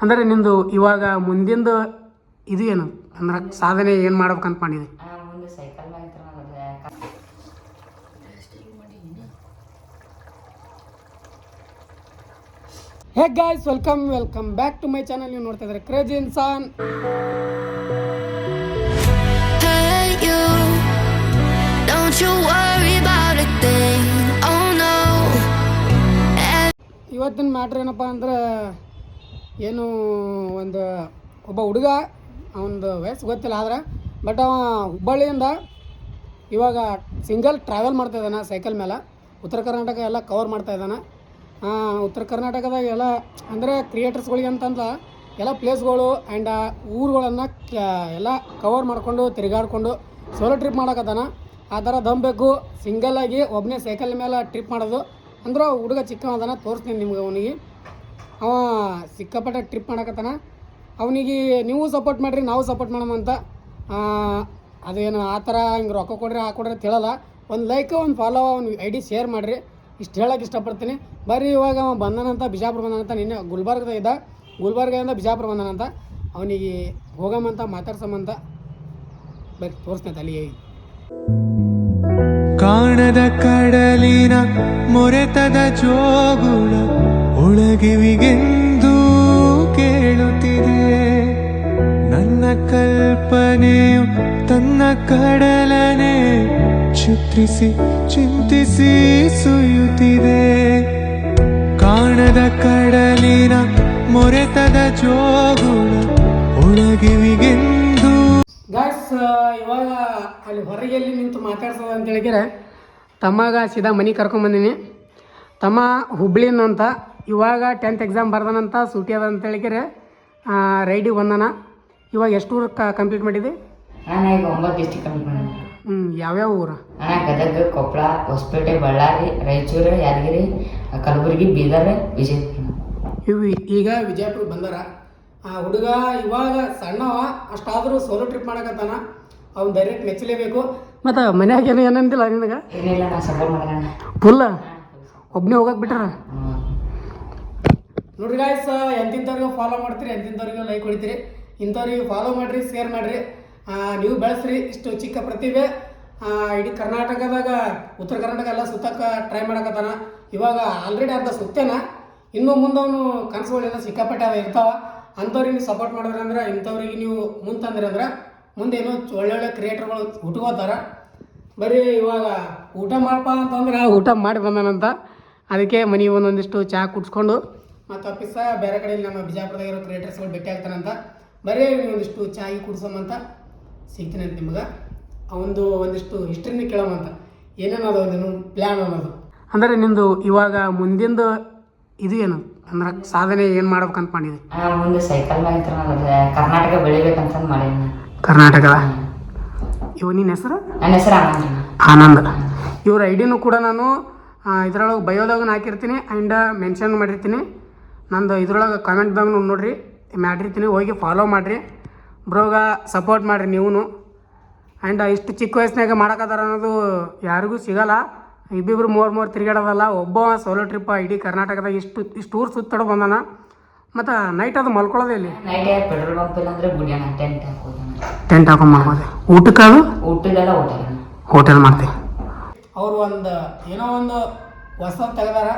ಅಂದರೆ ನಿಂದು ಇವಾಗ ಮುಂದಿಂದು ಇದು ಏನು? ಅಂದ್ರೆ ಸಾಧನೆ ಏನು ಮಾಡ್ಬೇಕಂತ ಮಾಡಿದೆ? ಮ್ಯಾಗ hey guys welcome welcome back to my channel ನೀವು ನೋಡ್ತಾ ಇದ್ದಾರೆ ಕ್ರೇಜಿ ಇನ್ಸಾನ್ ಇವತ್ತಿನ ಮ್ಯಾಟ್ರ್ ಏನಪ್ಪ ಅಂದ್ರೆ ಏನು ಒಂದು ಒಬ್ಬ ಹುಡುಗ, ಅವನದು ವಯಸ್ಸು ಗೊತ್ತಿಲ್ಲ ಆದ್ರೆ ಬಟ್ ಅವ ಹುಬ್ಬಳ್ಳಿಯಿಂದ ಇವಾಗ ಸಿಂಗಲ್ ಟ್ರಾವೆಲ್ ಮಾಡ್ತಾ ಇದ್ದಾನೆ ಸೈಕಲ್ ಮೇಲೆ ಉತ್ತರ ಕರ್ನಾಟಕ ಎಲ್ಲ ಕವರ್ ಮಾಡ್ತಾ ಇದ್ದಾನೆ. ಉತ್ತರ ಕರ್ನಾಟಕದಾಗ ಎಲ್ಲ, ಅಂದರೆ ಕ್ರಿಯೇಟರ್ಸ್ಗಳಿಗೆ ಅಂತಂದ್ರೆ ಎಲ್ಲ ಪ್ಲೇಸ್ಗಳು ಆ್ಯಂಡ್ ಊರುಗಳನ್ನು ಎಲ್ಲ ಕವರ್ ಮಾಡಿಕೊಂಡು, ತಿರುಗಾಡಿಕೊಂಡು ಸೋಲೋ ಟ್ರಿಪ್ ಮಾಡೋಕತ್ತಾನ ಆ ಥರ ಬೇಕು ಸಿಂಗಲ್ಲಾಗಿ ಒಬ್ಬನೇ ಸೈಕಲ್ ಮೇಲೆ ಟ್ರಿಪ್ ಮಾಡೋದು. ಅಂದ್ರೆ ಹುಡುಗ ಚಿಕ್ಕ ಅದನ್ನು ತೋರಿಸ್ತೀನಿ ನಿಮ್ಗೆ ಅವನಿಗೆ. ಅವ ಸಿಕ್ಕಾಪಟ್ಟೆ ಟ್ರಿಪ್ ಮಾಡಕತ್ತಾನ. ಅವನಿಗೆ ನೀವು ಸಪೋರ್ಟ್ ಮಾಡಿರಿ, ನಾವು ಸಪೋರ್ಟ್ ಮಾಡೋಣ ಅಂತ. ಅದೇನು ಆ ಥರ ಹಿಂಗೆ ರೊಕ್ಕ ಕೊಡ್ರಿ, ಆ ಕೊಡ್ರಿ ಅಂತ ಹೇಳಲ್ಲ. ಒಂದು ಲೈಕ್ ಒಂದು ಫಾಲೋ ಅವ್ನ ಐ ಡಿ ಶೇರ್ ಮಾಡಿರಿ. ಇಷ್ಟು ಹೇಳಕ್ಕೆ ಇಷ್ಟಪಡ್ತೀನಿ. ಬರ್ರಿ, ಇವಾಗ ಅವ ಬಂದನಂತ ಬಿಜಾಪುರ ಬಂದನಂತ ನಿನ್ನೆ ಗುಲ್ಬರ್ಗದ ಇದ್ದ. ಗುಲ್ಬರ್ಗದಿಂದ ಬಿಜಾಪುರ ಬಂದನಂತ ಅವನಿಗೆ ಹೋಗಮಂತ ಮಾತಾಡ್ಸಮಂತ ಬರ್ರಿ, ತೋರಿಸ್ತೇನೆ ಅಲ್ಲಿಗೆ ಕಾಣದ ಕಡಲಿನ ಮೊರೆತದ ಜೋಗುಳ. ಒಳಗಿವಿಗೆಂದು ಕೇಳುತ್ತಿದೆ. ನನ್ನ ಕಲ್ಪನೆಯು ತನ್ನ ಕಡಲನೆ ಚಿತ್ರಿಸಿ ಚಿಂತಿಸಿ ಸುಯುತ್ತಿದೆ. ಕಾಣದ ಕಡಲಿನ ಮೊರೆತದ ಜೋಗುಳ ಒಳಗಿವಿಗೆಂದು. ಗಾಯ್ಸ್ ಇವಾಗ ಅಲ್ಲಿ ಹೊರಗೆ ಎಲ್ಲಿ ನಿಂತು ಮಾತಾಡ್ಸೋದು ಅಂತ ಹೇಳಿದ್ರೆ ತಮ್ಮಗ ಸೀದಾ ಮನೆ ಕರ್ಕೊಂಬಂದಿನಿ. ತಮ್ಮ ಹುಬ್ಳಿನ ಅಂತ ಇವಾಗ ಟೆಂತ್ ಎಕ್ಸಾಮ್ ಬರ್ದನಂತ ಸೂಟಿ ಅದ ಅಂತ ಹೇಳಿದ್ರೆ ರೈಡಿಗೆ ಬಂದಾನ. ಇವಾಗ ಎಷ್ಟು ಊರು ಕಂಪ್ಲೀಟ್ ಮಾಡಿದೆ? ನಾನು ಈಗ ಒಂಬತ್ತು ಡಿಸ್ಟಿಕ್ ಕಂಪ್ಲೀಟ್ ಮಾಡಿದ್ದೆ ಹ್ಞೂ ಯಾವ್ಯಾವ ಊರು? ಅಣ್ಣ ಗದಗ ಕೊಪ್ಪಳ ಹೊಸಪೇಟೆ ಬಳ್ಳಾರಿ ರಾಯಚೂರು ಯಾದಗಿರಿ ಕಲಬುರಗಿ ಬೀದರ್ ವಿಜಯಪುರ. ಇವು ಈಗ ವಿಜಯಪುರ ಬಂದಾರ. ಆ ಹುಡುಗ ಇವಾಗ ಸಣ್ಣವ ಅಷ್ಟಾದರೂ ಸೋಲೋ ಟ್ರಿಪ್ ಮಾಡಕತ್ತಾನ. ಅವ್ನು ಡೈರೆಕ್ಟ್ ಮೆಚ್ಚಲೇಬೇಕು. ಮತ್ತು ಮನ್ಯಾಗ ಏನು ಏನಂದಿಲ್ಲ ನಿನಗೆ? ಏನಿಲ್ಲ ನಾ ಸಪೋರ್ಟ್ ಮಾಡೋಣ ಫುಲ್ಲ ಒಬ್ಬನೇ ಹೋಗಕ್ಕೆ ಬಿಟ್ರ ನೋಡ್ರಿ ಗಾಯ್ಸ್ ಎಂತಿಂಥವ್ರಿಗೂ ಫಾಲೋ ಮಾಡ್ತೀರಿ ಎಂತಿಂಥವ್ರಿಗೂ ಲೈಕ್ ಹೊಡಿತೀರಿ. ಇಂಥವ್ರಿಗೆ ಫಾಲೋ ಮಾಡಿರಿ ಶೇರ್ ಮಾಡಿರಿ. ನೀವು ಬೆಳೆಸ್ರಿ ಇಷ್ಟು ಚಿಕ್ಕ ಪ್ರತಿಭೆ. ಇಡೀ ಕರ್ನಾಟಕದಾಗ, ಉತ್ತರ ಕರ್ನಾಟಕ ಎಲ್ಲ ಸುತ್ತಕ್ಕೆ ಟ್ರೈ ಮಾಡಕತ್ತಾನ. ಇವಾಗ ಆಲ್ರೆಡಿ ಅರ್ಧ ಸುತ್ತೇನ. ಇನ್ನು ಮುಂದೆ ಅವನು ಕನಸುಗಳೆಲ್ಲ ಸಿಕ್ಕಾಪಟ್ಟೆ ಅವ, ಇರ್ತಾವ. ಅಂಥವ್ರಿಗೆ ನೀವು ಸಪೋರ್ಟ್ ಮಾಡಿದ್ರಿ ಅಂದ್ರೆ, ಇಂಥವ್ರಿಗೆ ನೀವು ಮುಂದೆ ತಂದ್ರಿ ಅಂದ್ರೆ ಮುಂದೆ ಏನೋ ಒಳ್ಳೊಳ್ಳೆ ಕ್ರಿಯೇಟರ್ಗಳು ಹುಟ್ಕೋತಾರ. ಬರೀ ಇವಾಗ ಊಟ ಮಾಡಪ್ಪ ಅಂತಂದ್ರೆ ಊಟ ಮಾಡಿ ಬಂದಾನಂತ. ಅದಕ್ಕೆ ಮನೆಗೆ ಒಂದೊಂದಿಷ್ಟು ಚಹಾ ಕುಡ್ಸ್ಕೊಂಡು ಮತ್ತು ವಾಪಸ್ ಬೇರೆ ಕಡೆ ನಮ್ಮ ಬಿಜಾಪುರದಾಗ ಇರೋ ಕ್ರಿಯೇಟರ್ಸ್ಗಳು ಭೇಟಿ ಆಗ್ತಾನಂತ ಬರೀ ಒಂದಿಷ್ಟು ಚಾಯಿ ಕುಡ್ಸೋಮಂತ ಸಿಗ್ತೀನಿ ಅಂತ ನಿಮ್ಗೆ. ಒಂದು ಒಂದಿಷ್ಟು ಹಿಸ್ಟ್ರಿನ ಕೇಳೋಮಂತ ಏನೇನು ಅದು ಒಂದು ಪ್ಲ್ಯಾನ್ ಅನ್ನೋದು ಅಂದರೆ ನಿಮ್ಮದು ಇವಾಗ ಮುಂದಿಂದು ಇದು ಏನು? ಅಂದ್ರೆ ಸಾಧನೆ ಏನು ಮಾಡ್ಬೇಕಂತ ಮಾಡಿದೆ? ಮುಂದೆ ಸೈಕಲ್ ಕರ್ನಾಟಕ ಬೆಳಿಬೇಕಂತ ಮಾಡಿದ್ದೀನಿ ಕರ್ನಾಟಕ? ಇವ ನಿನ್ನ ಹೆಸರು? ನನ್ನ ಹೆಸರು ಆನಂದ್ ಆನಂದ್. ಇವ್ರ ಐಡಿನೂ ಕೂಡ ನಾನು ಇದ್ರೊಳಗೆ ಬಯೋದಾಗ ಹಾಕಿರ್ತೀನಿ ಆ್ಯಂಡ್ ಮೆನ್ಷನ್ ಮಾಡಿರ್ತೀನಿ. ನಂದು ಇದ್ರೊಳಗೆ ಕಾಮೆಂಟ್ದಾಗ ನೋಡ್ರಿ ಮಾಡಿರ್ತೀನಿ ಹೋಗಿ ಫಾಲೋ ಮಾಡಿರಿ. ಬ್ರೋಗ ಸಪೋರ್ಟ್ ಮಾಡಿರಿ ನೀವು ಆ್ಯಂಡ್ ಇಷ್ಟು ಚಿಕ್ಕ ವಯಸ್ಸಿನಾಗ ಮಾಡಕತ್ತಾರ ಅನ್ನೋದು ಯಾರಿಗೂ ಸಿಗಲ್ಲ. ಇಬ್ಬಿಬ್ರು ಮೂರು ಮೂರು ತಿರುಗಾಡೋದಲ್ಲ ಒಬ್ಬ ಸೋಲೋ ಟ್ರಿಪ್ ಇಡೀ ಕರ್ನಾಟಕದಾಗ ಇಷ್ಟು ಇಷ್ಟು ಊರು ಸುತ್ತಾಡೋ ಬಂದಾನ. ಮತ್ತು ನೈಟ್ ಅದು ಮಲ್ಕೊಳ್ಳೋದೇ ಇಲ್ಲಿ. ನೈಟ್ ಪೆಟ್ರೋಲ್ ಇಲ್ಲಾಂದ್ರೆ ಗುಡಿಯಣ್ಣ ಟೆಂಟ್ ಹಾಕೋದು ಟೆಂಟ್ ಹಾಕೊಂಡು ಮಾಡ್ಬೋದು ಊಟಕ್ಕೆ ಅದು? ಊಟದೆಲ್ಲ ಹೋಟೆಲ್ ಹೋಟೆಲ್ ಮಾಡ್ತೀವಿ ಅವರು ಒಂದು ಏನೋ ಒಂದು ಹೊಸ ತೆಗೆದಾರ.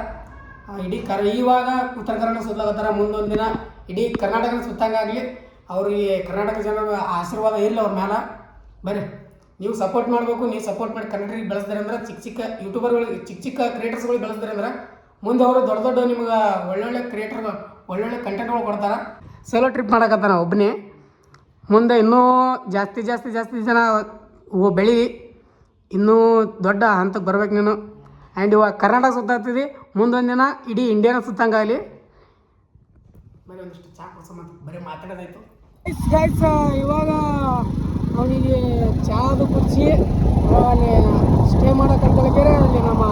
ಇಡೀ ಕರ, ಇವಾಗ ಉತ್ತರ ಕರ್ನಾಟಕ ಸುತ್ತಲಾಗತ್ತಾರ ಮುಂದೊಂದು ದಿನ ಇಡೀ ಕರ್ನಾಟಕ ಸುತ್ತಂಗಾಗಲಿ ಅವ್ರಿಗೆ ಕರ್ನಾಟಕ ಜನರ ಆಶೀರ್ವಾದ ಇರಲಿ ಅವ್ರ ಮೇಲೆ ಬರ್ರಿ, ನೀವು ಸಪೋರ್ಟ್ ಮಾಡಬೇಕು, ನೀವು ಸಪೋರ್ಟ್ ಮಾಡಿ ಕನ್ನಡಿಗೆ ಬೆಳೆಸಿದ್ರೆ ಅಂದ್ರೆ ಚಿಕ್ಕ ಚಿಕ್ಕ ಯೂಟ್ಯೂಬರ್ಗಳು ಚಿಕ್ಕ ಚಿಕ್ಕ ಕ್ರಿಯೇಟರ್ಸ್ಗಳು ಬೆಳೆಸಿದ್ರೆ ಅಂದ್ರೆ ಮುಂದೆ ಅವರು ದೊಡ್ಡ ದೊಡ್ಡ ನಿಮ್ಗೆ ಒಳ್ಳೊಳ್ಳೆ ಕ್ರಿಯೇಟರ್ಗಳು ಒಳ್ಳೊಳ್ಳೆ ಕಂಟೆಂಟ್ಗಳು ಕೊಡ್ತಾರೆ. ಸೋಲೋ ಟ್ರಿಪ್ ಮಾಡಕತ್ತಾನ ಒಬ್ಬನೇ ಮುಂದೆ ಇನ್ನೂ ಜಾಸ್ತಿ ಜಾಸ್ತಿ ಜಾಸ್ತಿ ಜನ ಬೆಳಿ ಇನ್ನೂ ದೊಡ್ಡ ಹಂತಕ್ಕೆ ಬರ್ಬೇಕು ನೀನು. ಆ್ಯಂಡ್ ಇವಾಗ ಕರ್ನಾಟಕ ಸುತ್ತಾಗ್ತಿದೆ ಮುಂದೊಂದು ದಿನ ಇಡೀ ಇಂಡಿಯಾನ ಸುತ್ತಂಗಾಗಲಿ ಬರೀ ಒಂದಿಷ್ಟು ಚಾ ಸಂಬಂಧ ಬರೀ ಮಾತಾಡೋದಾಯ್ತು. ಗೈಸ್ ಇವಾಗ ಅವನಿಗೆ ಚಾದು ಕುರ್ಚಿ ಅಲ್ಲಿ ಸ್ಟೇ ಮಾಡೋಕ್ಕಂತ ಹೇಳಿದ್ರೆ ಅಲ್ಲಿ ನಮ್ಮ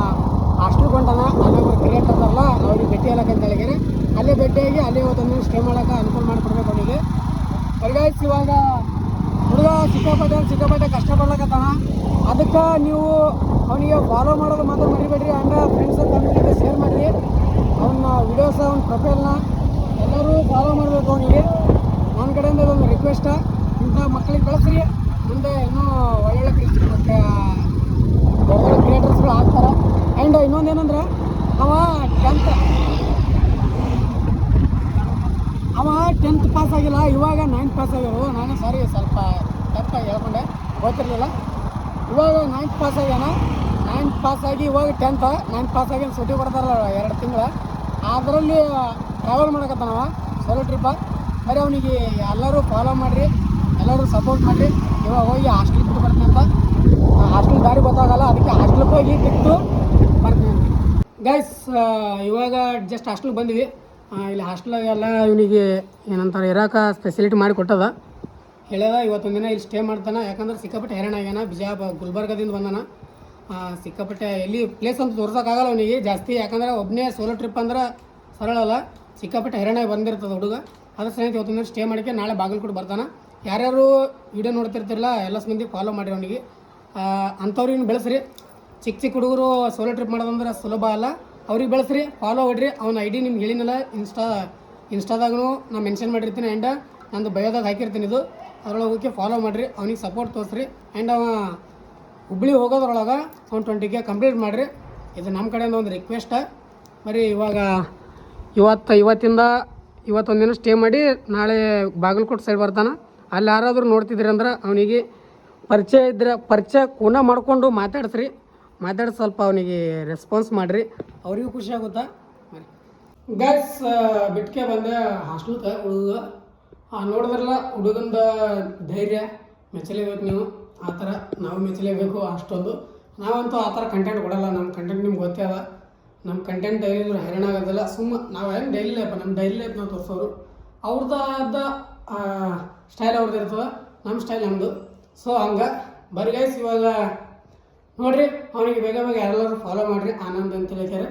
ಹಾಸ್ಟೆಲ್ ಕೊಂಡನ ಅಲ್ಲೊಬ್ಬರು ಕ್ರಿಯೇಟ್ ಕ್ರಿಯೇಟರ್ ಅಲ್ಲ ಅವ್ರಿಗೆ ಭೇಟಿ ಅಂತ ಹೇಳಿದ್ರೆ ಅಲ್ಲೇ ಭೇಟಿಯಾಗಿ ಅಲ್ಲೇ ಒಂದು ಸ್ಟೇ ಮಾಡೋಕೆ ಅನುಕೂಲ ಮಾಡಿಕೊಡ್ಬೇಕು ಅವನಿಗೆ. ಗೈಸ್ ಇವಾಗ ಹುಡುಗ ಸಿಕ್ಕಾಪಟ್ಟೆ ಸಿಕ್ಕಾಪಟ್ಟೆ ಕಷ್ಟಪಡ್ಲಕತ್ತಾನ. ಅದಕ್ಕೆ ನೀವು ಅವನಿಗೆ ಫಾಲೋ ಮಾಡೋದು ಮಾತ್ರ ಮರಿಬೇಡ್ರಿ. ಅಂಡ ಫ್ರೆಂಡ್ಸ್ ಕಮ್ಯುನಿಟಿಗೆ ಶೇರ್ ಮಾಡಿರಿ ಅವನ ವಿಡಿಯೋಸ್ ಅವ್ನ ಪ್ರೊಫೈಲ್ನ ಎಲ್ಲರೂ ಫಾಲೋ ಮಾಡಬೇಕು ಅವನಿಗೆ ನನ್ನ ಕಡೆಯಿಂದ ಇದೊಂದು ರಿಕ್ವೆಸ್ಟ ಇಂಥ ಮಕ್ಕಳಿಗೆ ಬೆಳೆಸ್ರಿ ಮುಂದೆ ಇನ್ನೂ ಒಳ್ಳೊಳ್ಳೆ ಒಳ್ಳೊಳ್ಳೆ ಕ್ರಿಯೇಟರ್ಸ್ಗಳು ಆಗ್ತಾರೆ ಆ್ಯಂಡ್ ಇನ್ನೊಂದು ಏನಂದ್ರೆ ಅವ ಟೆಂತ್ ಅವ ಟೆಂತ್ ಪಾಸ್ ಆಗಿಲ್ಲ ಇವಾಗ ನೈನ್ತ್ ಪಾಸ್ ಆಗ್ಯಾರು ನಾನು ಸಾರಿ ಸ್ವಲ್ಪ ತಪ್ಪಾಗಿ ಹೇಳ್ಕೊಂಡೆ ಇವಾಗ ನೈನ್ತ್ ಪಾಸ್ ಆಗ್ಯಾನ. ನೈನ್ತ್ ಪಾಸ್ ಆಗಿ ಇವಾಗ ಟೆಂತ್ ನೈನ್ತ್ ಪಾಸ್ ಆಗಿ ಸುಟಿ ಬರ್ತಾರಲ್ಲ ಎರಡು ತಿಂಗಳು. ಅದರಲ್ಲಿ ಟ್ರಾವೆಲ್ ಮಾಡಕತ್ತಾನವ ಸೋಲೋ ಟ್ರಿಪ್ಪ ಬರೀ ಅವನಿಗೆ ಎಲ್ಲರೂ ಫಾಲೋ ಮಾಡಿರಿ ಎಲ್ಲರೂ ಸಪೋರ್ಟ್ ಮಾಡಿರಿ. ಇವಾಗ ಹೋಗಿ ಹಾಸ್ಟೆಲ್ ಬಿಟ್ಟು ಬರ್ತೀನಿ ಅಂತ. ಹಾಸ್ಟೆಲ್ ದಾರಿ ಗೊತ್ತಾಗಲ್ಲ ಅದಕ್ಕೆ ಹಾಸ್ಟೆಲ್ಗೆ ಹೋಗಿ ಬಿಟ್ಟು ಬರ್ತೀನಿ. ಗೈಸ್ ಇವಾಗ ಜಸ್ಟ್ ಹಾಸ್ಟೆಲ್ಗೆ ಬಂದ್ವಿ. ಆ, ಇಲ್ಲಿ ಹಾಸ್ಟೆಲಾಗೆಲ್ಲ ಇವನಿಗೆ ಏನಂತಾರೆ ಇರೋಕೆ ಫೆಸಿಲಿಟಿ ಮಾಡಿ ಕೊಟ್ಟದ. ಹೇಳ್ಯದ ಇವತ್ತೊಂದು ದಿನ ಇಲ್ಲಿ ಸ್ಟೇ ಮಾಡ್ತಾನೆ. ಯಾಕಂದ್ರೆ ಸಿಕ್ಕಾಪಟ್ಟೆ ಹೈರಾಣ ಆಗ್ಯಾನ. ಬಿಜಾಪ ಗುಲ್ಬರ್ಗದಿಂದ ಬಂದಾನ. ಸಿಕ್ಕಾಪಟ್ಟೆ ಎಲ್ಲಿ ಪ್ಲೇಸ್ ಅಂತ ತೋರ್ಸೋಕ್ಕಾಗಲ್ಲ ಅವನಿಗೆ. ಜಾಸ್ತಿ, ಯಾಕಂದ್ರೆ ಒಬ್ಬನೇ ಸೋಲೋ ಟ್ರಿಪ್ ಅಂದ್ರೆ ಸರಳ ಅಲ್ಲ. ಸಿಕ್ಕಾಪಟ್ಟೆ ಹೈರಾಣ ಬಂದಿರ್ತದೆ ಹುಡುಗ. ಅದ್ರ ಸಹಿತ ಇವತ್ತೊಂದು ದಿನ ಸ್ಟೇ ಮಾಡಿಕೆ ನಾಳೆ ಬಾಗಲಕೋಟೆ ಬರ್ತಾನೆ. ಯಾರ್ಯಾರು ವಿಡಿಯೋ ನೋಡ್ತಿರ್ತಿರಲ್ಲ ಎಲ್ಲ ಮಂದಿ ಫಾಲೋ ಮಾಡಿರಿ ಅವನಿಗೆ. ಅಂಥವ್ರಿಗೆ ಬೆಳೆಸ್ರಿ. ಚಿಕ್ಕ ಚಿಕ್ಕ ಹುಡುಗರು ಸೋಲೋ ಟ್ರಿಪ್ ಮಾಡೋದಂದ್ರೆ ಸುಲಭ ಅಲ್ಲ. ಅವ್ರಿಗೆ ಬೆಳೆಸ್ರಿ ಫಾಲೋ ಹೊಡ್ರಿ ಅವ್ನ ಐ ಡಿ ನಿಮ್ಗೆ ಹೇಳಿನಲ್ಲ ಇನ್ಸ್ಟಾ ಇನ್ಸ್ಟಾದಾಗೂ ನಾನು ಮೆನ್ಷನ್ ಮಾಡಿರ್ತೀನಿ. ಆ್ಯಂಡ್ ನಂದು ಬಯೋದಾಗ ಹಾಕಿರ್ತೀನಿ ಇದು. ಅದ್ರೊಳಗೆ ಫಾಲೋ ಮಾಡಿರಿ, ಅವ್ನಿಗೆ ಸಪೋರ್ಟ್ ತೋರಿಸ್ರಿ ಆ್ಯಂಡ್ ಅವ ಹುಬ್ಳಿ ಹೋಗೋದ್ರೊಳಗೆ ಒನ್ ಟ್ವೆಂಟಿಗೆ ಕಂಪ್ಲೀಟ್ ಮಾಡಿರಿ. ಇದು ನಮ್ಮ ಕಡೆಯಿಂದ ಒಂದು ರಿಕ್ವೆಸ್ಟ ಬರೀ ಇವಾಗ ಇವತ್ತು, ಇವತ್ತಿಂದ ಇವತ್ತೊಂದು ದಿನ ಸ್ಟೇ ಮಾಡಿ ನಾಳೆ ಬಾಗಲಕೋಟೆ ಸೈಡ್ ಬರ್ತಾನೆ. ಅಲ್ಲಿ ಯಾರಾದರೂ ನೋಡ್ತಿದ್ರಿ ಅಂದ್ರೆ ಅವನಿಗೆ ಪರಿಚಯ ಇದ್ರೆ, ಪರಿಚಯ ಕೂನ ಮಾಡಿಕೊಂಡು ಮಾತಾಡ್ಸ್ರಿ. ಮಾತಾಡಿ ಸ್ವಲ್ಪ ಅವನಿಗೆ ರೆಸ್ಪಾನ್ಸ್ ಮಾಡಿರಿ. ಅವರಿಗೂ ಖುಷಿ ಆಗುತ್ತಾ? ಗ್ಯಾಸ್ ಬಿಟ್ಕೆ ಬಂದೆ ಹಾಸ್ಟೆಲ್ಗೆ ಹುಡುಗ ನೋಡಿದ್ರಲ್ಲ, ಹುಡುಗಂದ ಧೈರ್ಯ, ಮೆಚ್ಚಲೇಬೇಕು ನೀವು. ಆ ಥರ ನಾವು ಮೆಚ್ಚಲೇಬೇಕು ಅಷ್ಟೊಂದು. ನಾವಂತೂ ಆ ಥರ ಕಂಟೆಂಟ್ ಕೊಡಲ್ಲ. ನಮ್ಮ ಕಂಟೆಂಟ್ ನಿಮ್ಗೆ ಗೊತ್ತೇ ಅದ ನಮ್ಮ ಕಂಟೆಂಟ್ ಡೈಲಿ ಹೈರಾಣ ಆಗೋದಿಲ್ಲ. ಸುಮ್ಮ, ನಾವು ಹೆಂಗೆ ಡೈಲಿ ಲೈಫ್ ನಮ್ಮ ಡೈಲಿ ಲೈಫ್ ನಾವು ತೋರಿಸೋರು. ಅವ್ರದ್ದಾದ ಸ್ಟೈಲ್ ಅವ್ರದ್ದು ಇರ್ತದೆ. ನಮ್ಮ ಸ್ಟೈಲ್ ನಮ್ಮದು ಸೊ ಹಂಗೆ. ಬರಿ ಗೈಸ್ ಇವಾಗ ನೋಡಿರಿ, ಅವನಿಗೆ ಬೇಗ ಬೇಗ ಎಲ್ಲರೂ ಫಾಲೋ ಮಾಡಿರಿ. ಆನಂದ್ ಅಂತ ಹೇಳ್ತಾರೆ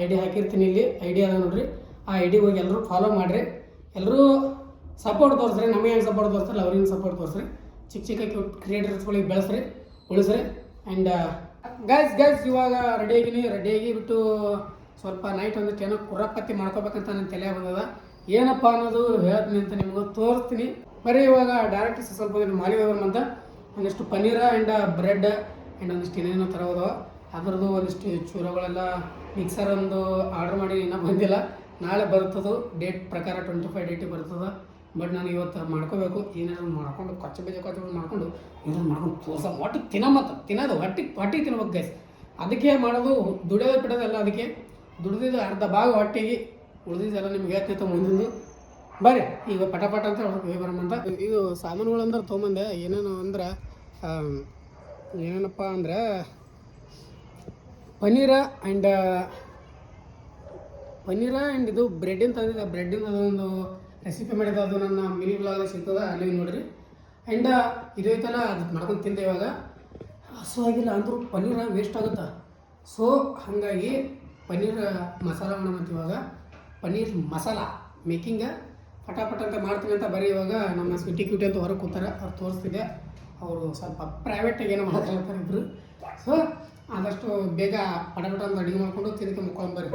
ಐ ಡಿ ಹಾಕಿರ್ತೀನಿ ಇಲ್ಲಿ. ಐ ಡಿ ಅದ ನೋಡಿರಿ. ಆ ಐ ಡಿ ಹೋಗಿ ಎಲ್ಲರೂ ಫಾಲೋ ಮಾಡಿರಿ. ಎಲ್ಲರೂ ಸಪೋರ್ಟ್ ತೋರಿಸ್ರಿ, ನಮಗೆ ಹೆಂಗೆ ಸಪೋರ್ಟ್ ತೋರಿಸ್ರಿ ಅವ್ರಿಗೆ ಸಪೋರ್ಟ್ ತೋರಿಸ್ರಿ. ಚಿಕ್ಕ ಚಿಕ್ಕ ಕ್ರಿಯೇಟರ್ಸ್ಗಳಿಗೆ ಬೆಳೆಸ್ರಿ, ಉಳಿಸ್ರಿ. ಆ್ಯಂಡ್ ಗೈಸ್ ಗೈಸ್ ಇವಾಗ ರೆಡಿ ಆಗಿನಿ ರೆಡಿ ಆಗಿ ಬಿಟ್ಟು ಸ್ವಲ್ಪ ನೈಟ್ ಒಂದು ಏನೋ ಕುರಪತ್ತಿ ಮಾಡ್ಕೋಬೇಕಂತ ನನ್ನ ತಲೆ ಬಂದದ. ಏನಪ್ಪ ಅನ್ನೋದು ಹೇಳ್ತೀನಿ ಅಂತ ನಿಮ್ಗೆ ತೋರಿಸ್ತೀನಿ. ಬರೀ ಇವಾಗ ಡೈರೆಕ್ಟ್ ಸ್ವಲ್ಪ ದಿನ ಮಾಲಿಗೆ ಅಂತ ಒಂದಿಷ್ಟು ಪನ್ನೀರ ಆ್ಯಂಡ್ ಬ್ರೆಡ್ ಆ್ಯಂಡ್ ಒಂದಿಷ್ಟು ಏನೇನೋ ಥರ ಹೋದವ ಅದರದ್ದು ಒಂದಿಷ್ಟು ಚೂರಗಳೆಲ್ಲ ಮಿಕ್ಸರ್ ಒಂದು ಆರ್ಡ್ರ್ ಮಾಡಿ ಇನ್ನೂ ಬಂದಿಲ್ಲ. ನಾಳೆ ಬರ್ತದೆ ಡೇಟ್ ಪ್ರಕಾರ ಟ್ವೆಂಟಿ ಫೈವ್ ಡೇಟಿಗೆ ಬರ್ತದೆ. ಬಟ್ ನಾನು ಇವತ್ತು ಮಾಡ್ಕೋಬೇಕು, ಏನಾದ್ರು ಮಾಡ್ಕೊಂಡು, ಕೊಚ್ಚ ಬೀಜ ಕೊಚ್ಚ ಮಾಡ್ಕೊಂಡು, ಏನಾದ್ರು ಮಾಡ್ಕೊಂಡು ತೋರ್ಸ. ಒಟ್ಟು ತಿನ್ನ ಮತ್ತು ತಿನ್ನೋದು ಹೊಟ್ಟೆ ಹೊಟ್ಟೆ ತಿನ್ಬೇಕು ಗೈಸ್ ಅದಕ್ಕೆ ಮಾಡೋದು ದುಡಿಯೋದು ಬಿಡೋದಲ್ಲ ಅದಕ್ಕೆ. ದುಡಿದಿದ್ದು ಅರ್ಧ ಭಾಗ ಹೊಟ್ಟೆಗೆ, ಉಳಿದಿದ್ದೆಲ್ಲ ನಿಮ್ಗೆ ಹೇಳ್ತಿತ್ತು ಮುಂದಿಂದು. ಬರ್ರಿ, ಈಗ ಪಟ ಪಟ ಅಂತ ಹೋಗಿ ಬರಮಂತ ಇದು ಸಾಮಾನುಗಳಂದ್ರೆ ತೊಗೊಂಬಂದೆ, ಏನೇನು ಅಂದ್ರೆ ಏನೇನಪ್ಪ ಅಂದ್ರೆ, ಪನ್ನೀರ ಆ್ಯಂಡ್ ಪನ್ನೀರ ಆ್ಯಂಡ್ ಇದು ಬ್ರೆಡ್ಡಿನ ತಂದಿದ್ದೆ. ಬ್ರೆಡ್ಡಿನ ಅದೊಂದು ರೆಸಿಪಿ ಮಾಡಿದ್ದು ಅದು ನನ್ನ ಮಿನಿ ಬ್ಲಾಗ್ ಸಿಗ್ತದ? ಅಲ್ಲಿ ನೋಡ್ರಿ. ಆ್ಯಂಡ್ ಇದೇ ಥರ ಅದು ಮಾಡ್ಕೊಂಡು ತಿಂದೆ ಇವಾಗ. ಹಸು ಆಗಿಲ್ಲ ಅಂದರೂ ಪನ್ನೀರ ವೇಸ್ಟ್ ಆಗುತ್ತಾ? ಸೊ ಹಾಗಾಗಿ ಪನ್ನೀರ್, ಮಸಾಲ ಮಾಡೋಣ ಇವಾಗ. ಪನ್ನೀರ್ ಮಸಾಲ ಮೇಕಿಂಗ ಪಟಾಪಟ ಅಂತ ಮಾಡ್ತೀನಿ ಅಂತ ಬರೀ ಇವಾಗ ನಮ್ಮ ಸ್ವಿಟಿ ಕ್ಯೂಟಿ ಅಂತ ಹೊರಗೆ ಕೂತಾರೆ. ಅವ್ರು ತೋರಿಸ್ತಿದ್ದೆ. ಅವರು ಸ್ವಲ್ಪ ಪ್ರೈವೇಟಾಗಿ ಏನೋ ಮಾಡ್ತಾರೆ ಇಬ್ಬರು ಸೊ ಆದಷ್ಟು ಬೇಗ ಪಟಾಪಟ ಅಂತ ಅಡುಗೆ ಮಾಡ್ಕೊಂಡು ತಿನ್ನಕ್ಕೆ ಮುಕ್ಕೊಂಡು ಬರ್ರಿ.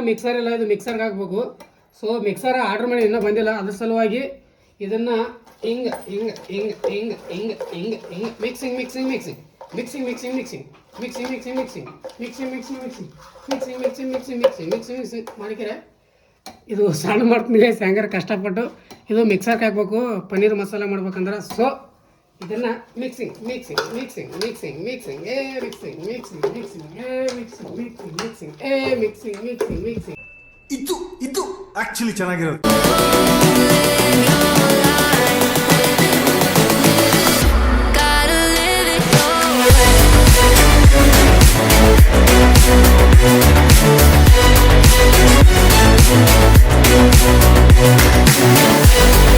ಮಿಕ್ಸರ್ ಇಲ್ಲ ಇದು ಮಿಕ್ಸರ್ಗೆ ಹಾಕ್ಬೇಕು ಸೊ ಮಿಕ್ಸರ್ ಆರ್ಡರ್ ಮಾಡಿ ಇನ್ನೂ ಬಂದಿಲ್ಲ ಅದ್ರ ಸಲುವಾಗಿ ಇದನ್ನು ಹಿಂಗೆ ಹಿಂಗೆ ಹಿಂಗೆ ಹಿಂಗೆ ಹಿಂಗೆ ಹಿಂಗೆ ಹಿಂಗೆ mixing mixing mixing mixing mixing mixing mixing mixing mixing mixing mixing mixing mixing mixing mixing mixing mixing mixing ಮಾಡಿದರೆ ಇದು ಸಣ್ಣ ಮಾಡ್ತೀನಿ ಸ್ಯಾಂಗರ್ ಕಷ್ಟಪಟ್ಟು ಇದು ಮಿಕ್ಸರ್ಗೆ ಹಾಕ್ಬೇಕು ಪನ್ನೀರ್ ಮಸಾಲೆ ಮಾಡ್ಬೇಕಂದ್ರೆ ಸೊ ಇದನ್ನ mixing mixing mixing mixing mixing ಏ ಮಿಕ್ಸಿಂಗ್ ಮಿಕ್ಸಿಂಗ್ ಮಿಕ್ಸಿಂಗ್ ಏ ಮಿಕ್ಸಿಂಗ್ ಮಿಕ್ಸಿಂಗ್ ಮಿಕ್ಸಿಂಗ್ ಏ ಮಿಕ್ಸಿಂಗ್ ಮಿಕ್ಸಿಂಗ್ ಮಿಕ್ಸಿಂಗ್ ಇದು ಇದು ಆಕ್ಚುಲಿ ಚೆನ್ನಾಗಿರೋದು.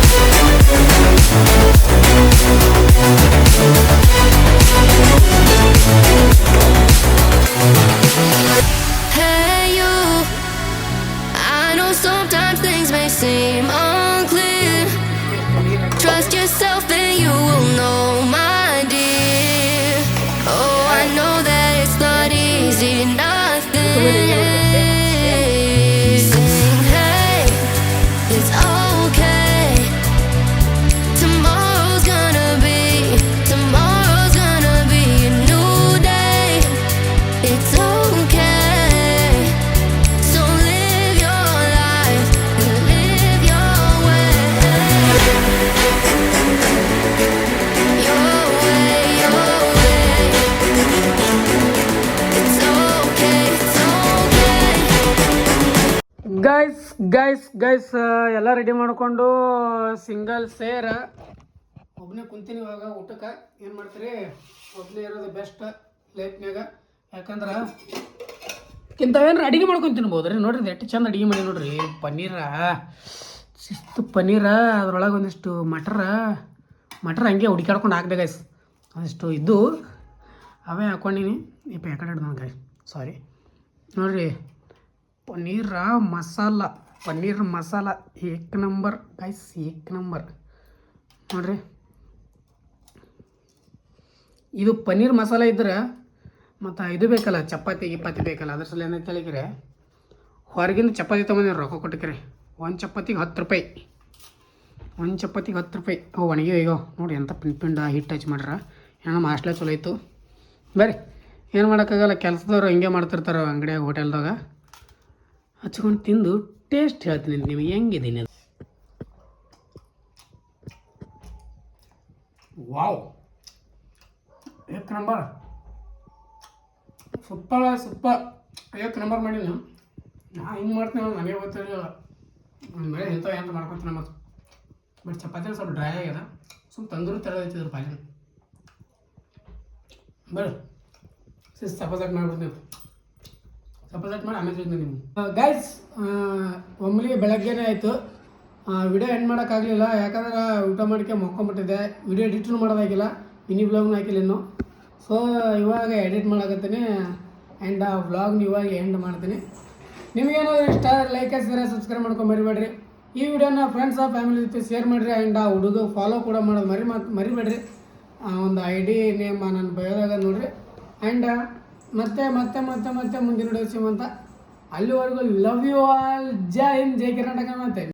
Gotta ಗೈಸ್ ಗೈಸ್ ಗೈಸ್ ಎಲ್ಲ ರೆಡಿ ಮಾಡಿಕೊಂಡು ಸಿಂಗಲ್ ಸೇರ ಒಬ್ಬನೇ ಕುಂತೀನಿ ಇವಾಗ ಊಟಕ್ಕೆ. ಏನು ಮಾಡ್ತೀರಿ? ಒಬ್ಬನೇ ಇರೋದು ಬೆಸ್ಟ್ ಲೈಫ್ನಾಗ ಯಾಕಂದ್ರೆ ಇಂಥವೇನು ಅಡಿಗೆ ಮಾಡ್ಕೊಂಡು ತಿನ್ಬೋದು ರೀ ನೋಡ್ರಿ ಎಷ್ಟು ಚಂದ ಅಡಿಗೆ ಮಾಡಿ ನೋಡ್ರಿ. ಪನ್ನೀರ. ಶಿಸ್ತು ಪನ್ನೀರ. ಅದ್ರೊಳಗೆ ಒಂದಿಷ್ಟು ಮಟರ. ಮಟರ್ ಹಂಗೆ ಹುಡುಕಾಡ್ಕೊಂಡು ಹಾಕ್ದೆ ಗೈಸ್ ಒಂದಿಷ್ಟು ಇದ್ದು ಅವೇ ಹಾಕ್ಕೊಂಡಿನಿ ಈ ಪ್ಯಾಕೆಟ್ ಹಿಡ್ದು ಗೈಸ್ ಸಾರಿ ನೋಡ್ರಿ ಪನ್ನೀರ ಮಸಾಲ, ಪನ್ನೀರ್ ಮಸಾಲ ಏಕ್ ನಂಬರ್ ಗೈಸ್ ಏಕ್ ನಂಬರ್. ನೋಡ್ರಿ. ಇದು ಪನ್ನೀರ್ ಮಸಾಲ ಇದ್ರೆ ಮತ್ತು ಇದು ಬೇಕಲ್ಲ, ಚಪಾತಿ, ಗಿಪಾತಿ ಬೇಕಲ್ಲ, ಅದ್ರ ಸಲ ಏನೈತೆ ಹೇಳಿದ್ರೆ ಹೊರಗಿಂದ ಚಪಾತಿ ತೊಗೊಂಡಿರಿ ರೊಕ್ಕ ಕೊಟ್ಟಿಕ್ರಿ. ಒಂದು ಚಪಾತಿಗೆ ಹತ್ತು ರೂಪಾಯಿ. ಒಂದು ಚಪಾತಿಗೆ ಹತ್ತು ರೂಪಾಯಿ. ಓ, ಒಣಗಿ, ಅಯ್ಯೋ, ನೋಡಿ ಎಂಥ ಪಿಂಡ್ ಪಿಂಡ ಹಿಟ್ಟು ಹಚ್ಚಿ ಮಾಡ್ರ. ಏನೋ ಮಾಸ್ಟ್ಲೇ ಚಲೋ ಇತ್ತು. ಬರ್ರಿ. ಏನು ಮಾಡೋಕ್ಕಾಗಲ್ಲ, ಕೆಲಸದವ್ರು ಹಿಂಗೆ ಮಾಡ್ತಿರ್ತಾರೆ ಅಂಗಡಿಯಾಗ ಹೋಟೆಲ್ದಾಗ ಹಚ್ಕೊಂಡು ತಿಂದು ಟೇಸ್ಟ್ ಹೇಳ್ತೀನಿ ನಿಮಗೆ. ಹೆಂಗಿದ್ದೀನಿ ಅದು? ವಾವ್. ಏಕ್ ನಂಬರ್. ಸೂಪರ್ ಸುಪ್ಪ ಏಕ್ ನಂಬರ್ ಮಾಡಿ ನಾ ಹಿಂಗೆ ಮಾಡ್ತೀನಿ ನನಗೆ ಗೊತ್ತಿರಲಿಲ್ಲ ಮೇಲೆ ಇಂಥವು ಎಂತ ಮಾಡ್ಕೊತೀನಿ ಮತ್ತು ಬಟ್ ಚಪಾತಿ ಸ್ವಲ್ಪ ಡ್ರೈ ಆಗ್ಯದ ಸ್ವಲ್ಪ ತಂದೂರು ಥರ ಐತಿದ್ರು ಪಾಲಿನ ಬರ್ರಿ ಸಿಸ್, ಚಪಾತಿ ಮಾಡ್ಬಿಡ್ತೀನಿ. ಸಪೋಸೆಟ್ ಮಾಡಿ ಆಮೇಲೆ ನಿಮ್ಗೆ. ಗೈಸ್ ಒಮ್ಮಲಿ ಬೆಳಗ್ಗೆನೇ ಆಯಿತು. ವಿಡಿಯೋ ಎಂಡ್ ಮಾಡೋಕ್ಕಾಗಲಿಲ್ಲ ಯಾಕಂದ್ರೆ ಊಟ ಮಾಡ್ಕೆ ಮಕ್ಕೊಂಬಿಟ್ಟಿದ್ದೆ ವಿಡಿಯೋ ಎಡಿಟ್ನು ಮಾಡೋದಾಗಿಲ್ಲ. ಮಿನಿ ಬ್ಲಾಗ್ನು ಹಾಕಿಲ್ಲ ಇನ್ನು. ಸೊ ಇವಾಗ ಎಡಿಟ್ ಮಾಡಕತ್ತೀನಿ. ಆ್ಯಂಡ್ ಆ ವ್ಲಾಗ್ನ ಇವಾಗ ಎಂಡ್ ಮಾಡ್ತೀನಿ. ನಿಮಗೇನಾದ್ರು ಇಷ್ಟ ಲೈಕ್ ಹಾಕಿದ್ರೆ ಸಬ್ಸ್ಕ್ರೈಬ್ ಮಾಡ್ಕೊಂಡು ಮರಿಬೇಡ್ರಿ. ಈ ವಿಡಿಯೋನ ಫ್ರೆಂಡ್ಸ್ ಆ ಫ್ಯಾಮಿಲಿ ಜೊತೆ ಶೇರ್ ಮಾಡಿರಿ. ಆ್ಯಂಡ್ ಆ ಹುಡುಗ ಫಾಲೋ ಕೂಡ ಮಾಡೋದು ಮರಿ ಮರಿಬೇಡ್ರಿ. ಒಂದು ಐ ಡಿ ನೇಮ್ ನನ್ನ ಬಯೋದಾಗ ನೋಡಿರಿ. ಆ್ಯಂಡ್ ಮತ್ತೆ ಮತ್ತೆ ಮತ್ತೆ ಮತ್ತೆ ಮುಂದಿನ ಸಿಗುವಂತ ಅಲ್ಲಿವರೆಗೂ ಲವ್ ಯು ಆಲ್ ಜೈ ಜೈ ಕರ್ನಾಟಕ ಮತ್ತೆ